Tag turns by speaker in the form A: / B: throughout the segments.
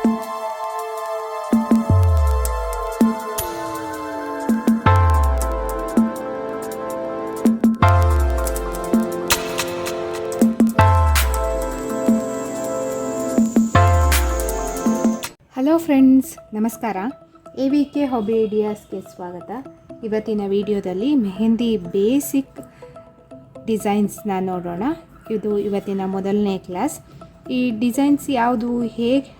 A: Hello friends, ನಮಸ್ಕಾರ. A V K hobby ಐಡಿಯಾಸ್ಗೆ ಸ್ವಾಗತ. ಇವತ್ತಿನ ವಿಡಿಯೋದಲ್ಲಿ ಮೆಹಂದಿ ಬೇಸಿಕ್ ಡಿಸೈನ್ಸ್ನ ನೋಡೋಣ. ಇದು ಇವತ್ತಿನ ಮೊದಲನೇ ಕ್ಲಾಸ್. ಈ ಡಿಸೈನ್ಸ್ ಯಾವುದು, ಹೇಗೆ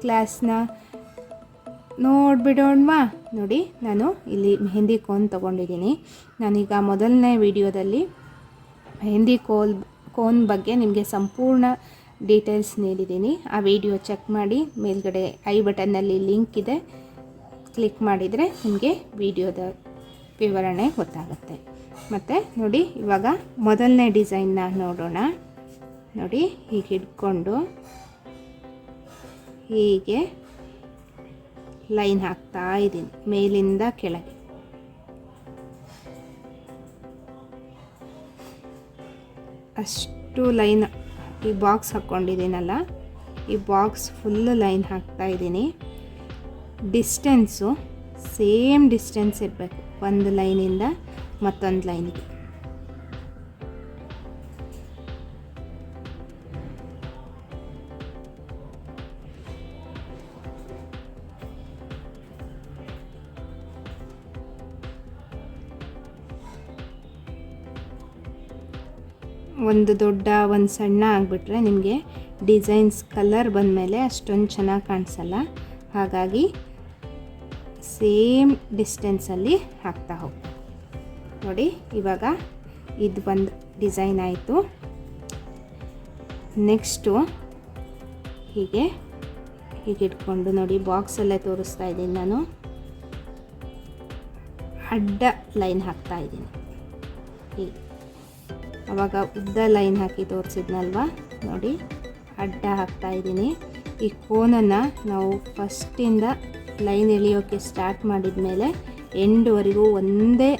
A: ಕ್ಲಾಸ್ನ ನೋಡಿಬಿಡೋಣವಾ? ನೋಡಿ, ನಾನು ಇಲ್ಲಿ ಮೆಹಂದಿ ಕೋನ್ ತೊಗೊಂಡಿದ್ದೀನಿ. ನಾನೀಗ ಮೊದಲನೇ ವಿಡಿಯೋದಲ್ಲಿ ಮೆಹಂದಿ ಕೋಲ್ ಕೋನ್ ಬಗ್ಗೆ ನಿಮಗೆ ಸಂಪೂರ್ಣ ಡೀಟೇಲ್ಸ್ ನೀಡಿದ್ದೀನಿ. ಆ ವಿಡಿಯೋ ಚೆಕ್ ಮಾಡಿ, ಮೇಲ್ಗಡೆ ಐ ಬಟನ್ನಲ್ಲಿ ಲಿಂಕ್ ಇದೆ. ಕ್ಲಿಕ್ ಮಾಡಿದರೆ ನಿಮಗೆ ವಿಡಿಯೋದ ವಿವರಣೆ ಗೊತ್ತಾಗುತ್ತೆ. ಮತ್ತು ನೋಡಿ, ಇವಾಗ ಮೊದಲನೇ ಡಿಸೈನ್ನ ನೋಡೋಣ. ನೋಡಿ, ಹೀಗೆ ಹಿಡ್ಕೊಂಡು. ಹೀಗೆ ಲೈನ್ ಹಾಕ್ತಾ ಇದ್ದೀನಿ, ಮೇಲಿಂದ ಕೆಳಗೆ. ಅಷ್ಟು ಲೈನ್ ಈ ಬಾಕ್ಸ್ ಹಾಕ್ಕೊಂಡಿದ್ದೀನಲ್ಲ, ಈ ಬಾಕ್ಸ್ ಫುಲ್ಲು ಲೈನ್ ಹಾಕ್ತಾ ಇದ್ದೀನಿ. ಡಿಸ್ಟೆನ್ಸು, ಸೇಮ್ ಡಿಸ್ಟೆನ್ಸ್ ಇರಬೇಕು, ಒಂದು ಲೈನಿಂದ ಮತ್ತೊಂದು ಲೈನಿಗೆ. ಒಂದು ದೊಡ್ಡ, ಒಂದು ಸಣ್ಣ ಆಗಿಬಿಟ್ರೆ ನಿಮಗೆ ಡಿಸೈನ್ಸ್ ಕಲರ್ ಬಂದಮೇಲೆ ಅಷ್ಟೊಂದು ಚೆನ್ನಾಗಿ ಕಾಣಿಸಲ್ಲ. ಹಾಗಾಗಿ ಸೇಮ್ ಡಿಸ್ಟೆನ್ಸಲ್ಲಿ ಹಾಕ್ತಾ ಹೋಗಿ. ನೋಡಿ, ಇವಾಗ ಇದು ಒಂದು ಡಿಸೈನ್ ಆಯಿತು. ನೆಕ್ಸ್ಟು ಹೀಗೆ ಹೀಗೆ ಇಟ್ಕೊಂಡು ನೋಡಿ, ಬಾಕ್ಸಲ್ಲೇ ತೋರಿಸ್ತಾ ಇದ್ದೀನಿ ನಾನು. ಅಡ್ಡ ಲೈನ್ ಹಾಕ್ತಾ ಇದ್ದೀನಿ. ಹೀಗೆ. ಆವಾಗ ಉದ್ದ ಲೈನ್ ಹಾಕಿ ತೋರಿಸಿದ್ನಲ್ವ? ನೋಡಿ, ಅಡ್ಡ ಹಾಕ್ತಾ ಇದ್ದೀನಿ. ಈ ಕೋನನ್ನು ನಾವು ಫಸ್ಟಿಂದ ಲೈನ್ ಎಳಿಯೋಕ್ಕೆ ಸ್ಟಾರ್ಟ್ ಮಾಡಿದ ಮೇಲೆ ಎಂಡ್ವರೆಗೂ ಒಂದೇ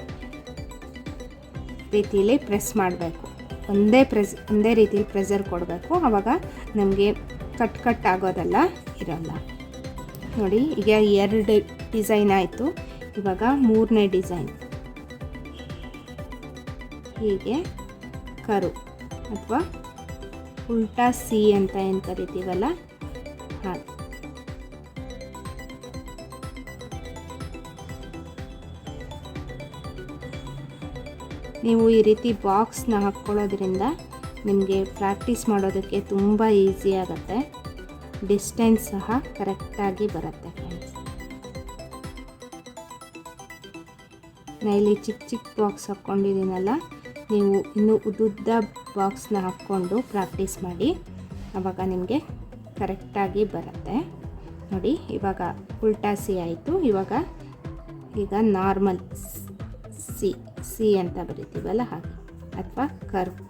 A: ರೀತಿಯಲ್ಲಿ ಪ್ರೆಸ್ ಮಾಡಬೇಕು. ಒಂದೇ ಪ್ರೆಸ್, ಒಂದೇ ರೀತಿಯಲ್ಲಿ ಪ್ರೆಸರ್ ಕೊಡಬೇಕು. ಆವಾಗ ನಮಗೆ ಕಟ್ ಕಟ್ ಆಗೋದೆಲ್ಲ ಇರೋಲ್ಲ. ನೋಡಿ, ಈಗ ಎರಡು ಡಿಸೈನ್ ಆಯಿತು. ಇವಾಗ ಮೂರನೇ ಡಿಸೈನ್. ಹೀಗೆ. ಕರು ಅಥವಾ ಉಲ್ಟಾ ಸಿ ಅಂತ ಏನು ಕರಿತೀವಲ್ಲ? ಹಾಗೆ ನೀವು ಈ ರೀತಿ ಬಾಕ್ಸ್ನ ಹಾಕ್ಕೊಳ್ಳೋದ್ರಿಂದ ನಿಮಗೆ ಪ್ರಾಕ್ಟೀಸ್ ಮಾಡೋದಕ್ಕೆ ತುಂಬ ಈಸಿ ಆಗುತ್ತೆ. ಡಿಸ್ಟೆನ್ಸ್ ಸಹ ಕರೆಕ್ಟಾಗಿ ಬರುತ್ತೆ ಫ್ರೆಂಡ್ಸ್. ನಾ ಇಲ್ಲಿ ಚಿಕ್ಕ ಚಿಕ್ಕ ಬಾಕ್ಸ್ ಹಾಕ್ಕೊಂಡಿದ್ದೀನಲ್ಲ? ನೀವು ಇನ್ನೂ ಉದ್ದುದ್ದ ಬಾಕ್ಸ್ನ ಹಾಕ್ಕೊಂಡು ಪ್ರಾಕ್ಟೀಸ್ ಮಾಡಿ. ಆವಾಗ ನಿಮಗೆ ಕರೆಕ್ಟಾಗಿ ಬರುತ್ತೆ. ನೋಡಿ, ಇವಾಗ ಉಲ್ಟಾ ಸಿ ಆಯಿತು. ಇವಾಗ ಈಗ ನಾರ್ಮಲ್ ಸಿ ಸಿ ಅಂತ ಬರಿತೀವಲ್ಲ ಹಾಗೆ. ಅಥವಾ ಕರ್ವ್.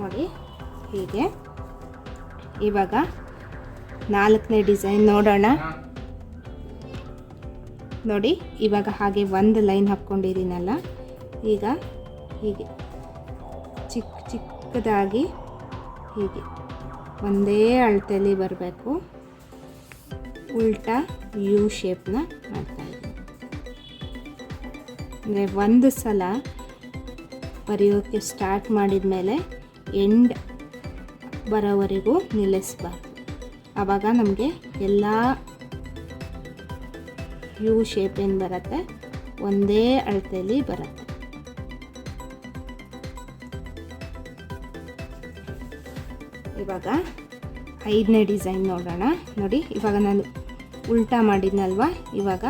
A: ನೋಡಿ, ಹೀಗೆ. ಇವಾಗ ನಾಲ್ಕನೇ ಡಿಸೈನ್ ನೋಡೋಣ. ನೋಡಿ, ಇವಾಗ ಹಾಗೆ ಒಂದು ಲೈನ್ ಹಾಕ್ಕೊಂಡಿದ್ದೀನಲ್ಲ. ಈಗ ಹೀಗೆ ಚಿಕ್ಕ ಚಿಕ್ಕದಾಗಿ ಹೀಗೆ, ಒಂದೇ ಅಳತೆಯಲ್ಲಿ ಬರಬೇಕು. ಉಲ್ಟಾ ಯು ಶೇಪ್ನ ಮಾಡ್ತಾಯಿದ್ದೀನಿ ಅಂದರೆ ಒಂದು ಸಲ ಬರೆಯೋಕ್ಕೆ ಸ್ಟಾರ್ಟ್ ಮಾಡಿದ ಮೇಲೆ ಎಂಡ್ ಬರೋವರೆಗೂ ನಿಲ್ಲಿಸಬಾರ್ದು. ಆವಾಗ ನಮಗೆ ಎಲ್ಲ ಯು ಶೇಪ್ ಏನು ಬರುತ್ತೆ? ಒಂದೇ ಅಳತೆಯಲ್ಲಿ ಬರುತ್ತೆ. ಇವಾಗ ಐದನೇ ಡಿಸೈನ್ ನೋಡೋಣ. ನೋಡಿ, ಇವಾಗ ನಾನು ಉಲ್ಟಾ ಮಾಡಿದ್ನಲ್ವ? ಇವಾಗ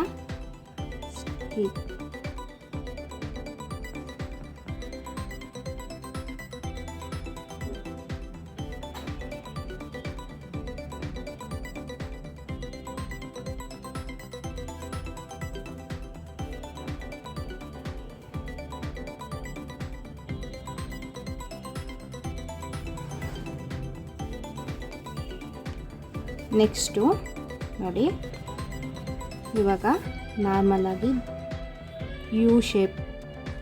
A: ನೆಕ್ಸ್ಟು ನೋಡಿ, ಇವಾಗ ನಾರ್ಮಲಾಗಿ ಯು ಶೇಪ್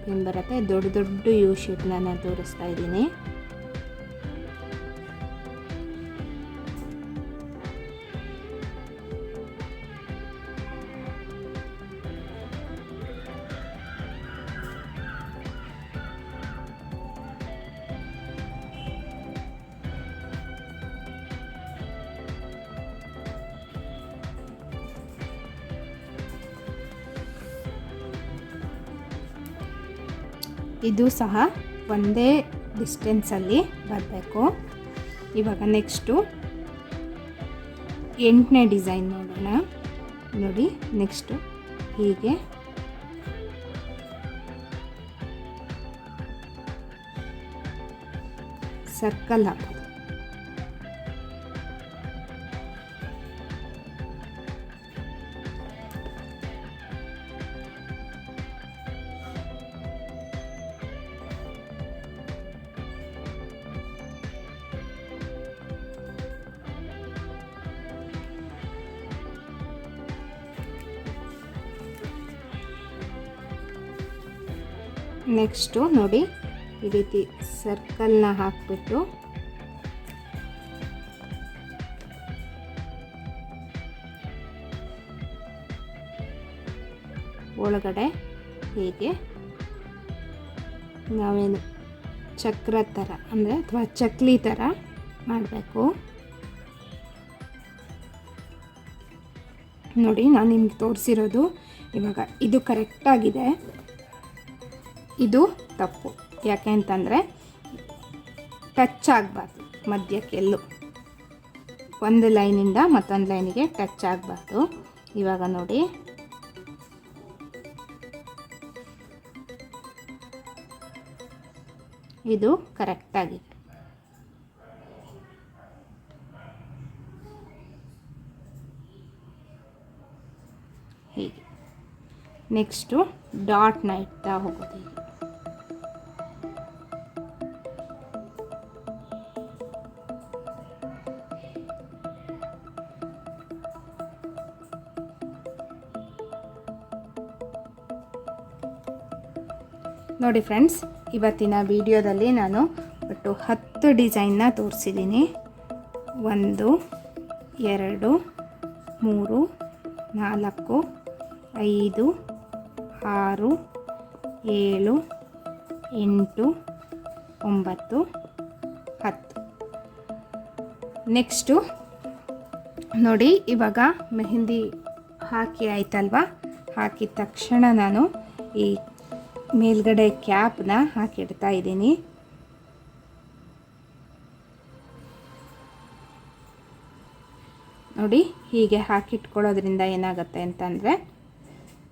A: ಏನು ಬರುತ್ತೆ? ದೊಡ್ಡ ದೊಡ್ಡ ಯು ಶೇಪ್ನ ನಾನು ತೋರಿಸ್ತಾ ಇದ್ದೀನಿ. ಇದು ಸಹ ಒಂದೇ ಡಿಸ್ಟೆನ್ಸಲ್ಲಿ ಬರಬೇಕು. ಇವಾಗ ನೆಕ್ಸ್ಟು ಎಂಟನೇ ಡಿಸೈನ್ ನೋಡೋಣ. ನೋಡಿ ನೆಕ್ಸ್ಟು ಹೀಗೆ. ಸರ್ಕಲ್ ಹಾಕೋದು ನೆಕ್ಸ್ಟು ನೋಡಿ ಈ ರೀತಿ ಸರ್ಕಲ್ನ ಹಾಕಿಬಿಟ್ಟು ಒಳಗಡೆ ಹೀಗೆ ನಾವೇನು ಚಕ್ರ ಥರ, ಅಂದರೆ ಅಥವಾ ಚಕ್ಲಿ ಥರ ಮಾಡಬೇಕು. ನೋಡಿ ನಾನು ನಿಮ್ಗೆ ತೋರಿಸಿರೋದು ಇವಾಗ ಇದು ಕರೆಕ್ಟಾಗಿದೆ ಇದು ತಪ್ಪು. ಯಾಕೆ ಅಂತಂದರೆ ಟಚ್ ಆಗಬಾರ್ದು ಮಧ್ಯಕ್ಕೆಲ್ಲೂ. ಒಂದು ಲೈನಿಂದ ಮತ್ತೊಂದು ಲೈನಿಗೆ ಟಚ್ ಆಗಬಾರ್ದು ಇವಾಗ ನೋಡಿ. ಇದು ಕರೆಕ್ಟಾಗಿದೆ ಹೀಗೆ. ನೆಕ್ಸ್ಟು ಡಾಟ್ನ ಇಡ್ತಾ ಹೋಗೋದು ನೋಡಿ ಫ್ರೆಂಡ್ಸ್, ಇವತ್ತಿನ ವಿಡಿಯೋದಲ್ಲಿ ನಾನು ಒಟ್ಟು ಹತ್ತು ಡಿಸೈನ್ನ ತೋರಿಸಿದ್ದೀನಿ. ಒಂದು, ಎರಡು, ಮೂರು, ನಾಲ್ಕು, ಐದು, ಆರು, ಏಳು, ಎಂಟು, ಒಂಬತ್ತು, ಹತ್ತು. ನೆಕ್ಸ್ಟು, ನೋಡಿ ಇವಾಗ ಮೆಹಂದಿ ಹಾಕಿ ಆಯ್ತಲ್ವಾ? ಹಾಕಿದ ತಕ್ಷಣ ನಾನು ಈ ಮೇಲ್ಗಡೆ ಕ್ಯಾಪ್ನ ಹಾಕಿಡ್ತಾ ಇದ್ದೀನಿ. ನೋಡಿ, ಹೀಗೆ ಹಾಕಿಟ್ಕೊಳ್ಳೋದ್ರಿಂದ ಏನಾಗುತ್ತೆ ಅಂತಂದರೆ,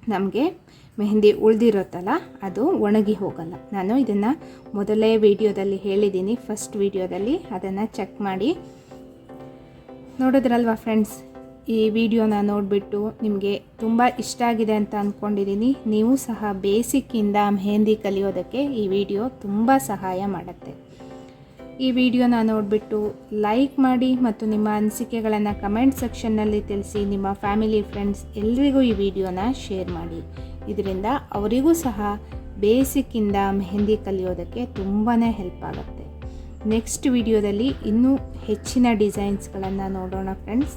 A: ನಮಗೆ ಮೆಹಂದಿ ಉಳಿದಿರುತ್ತಲ್ಲ, ಅದು ಒಣಗಿ ಹೋಗಲ್ಲ. ನಾನು ಇದನ್ನು ಮೊದಲೇ ವಿಡಿಯೋದಲ್ಲಿ ಹೇಳಿದ್ದೀನಿ, ಫಸ್ಟ್ ವಿಡಿಯೋದಲ್ಲಿ. ಅದನ್ನು ಚೆಕ್ ಮಾಡಿ. ನೋಡಿದ್ರಲ್ವಾ ಫ್ರೆಂಡ್ಸ್ ಈ ವಿಡಿಯೋನ ನೋಡಿಬಿಟ್ಟು ನಿಮಗೆ ತುಂಬ ಇಷ್ಟ ಆಗಿದೆ ಅಂತ ಅಂದ್ಕೊಂಡಿದ್ದೀನಿ ನೀವು ಸಹ ಬೇಸಿಕ್ಕಿಂದ ಮೆಹಂದಿ ಕಲಿಯೋದಕ್ಕೆ ಈ ವಿಡಿಯೋ ತುಂಬ ಸಹಾಯ ಮಾಡುತ್ತೆ. ಈ ವಿಡಿಯೋನ ನೋಡಿಬಿಟ್ಟು ಲೈಕ್ ಮಾಡಿ ಮತ್ತು ನಿಮ್ಮ ಅನಿಸಿಕೆಗಳನ್ನು ಕಮೆಂಟ್ ಸೆಕ್ಷನ್ನಲ್ಲಿ ತಿಳಿಸಿ ನಿಮ್ಮ ಫ್ಯಾಮಿಲಿ ಫ್ರೆಂಡ್ಸ್ ಎಲ್ರಿಗೂ ಈ ವಿಡಿಯೋನ ಶೇರ್ ಮಾಡಿ. ಇದರಿಂದ ಅವರಿಗೂ ಸಹ ಬೇಸಿಕ್ಕಿಂದ ಮೆಹಂದಿ ಕಲಿಯೋದಕ್ಕೆ ತುಂಬಾ ಹೆಲ್ಪ್ ಆಗುತ್ತೆ. ನೆಕ್ಸ್ಟ್ ವಿಡಿಯೋದಲ್ಲಿ ಇನ್ನೂ ಹೆಚ್ಚಿನ ಡಿಸೈನ್ಸ್ಗಳನ್ನು ನೋಡೋಣ ಫ್ರೆಂಡ್ಸ್.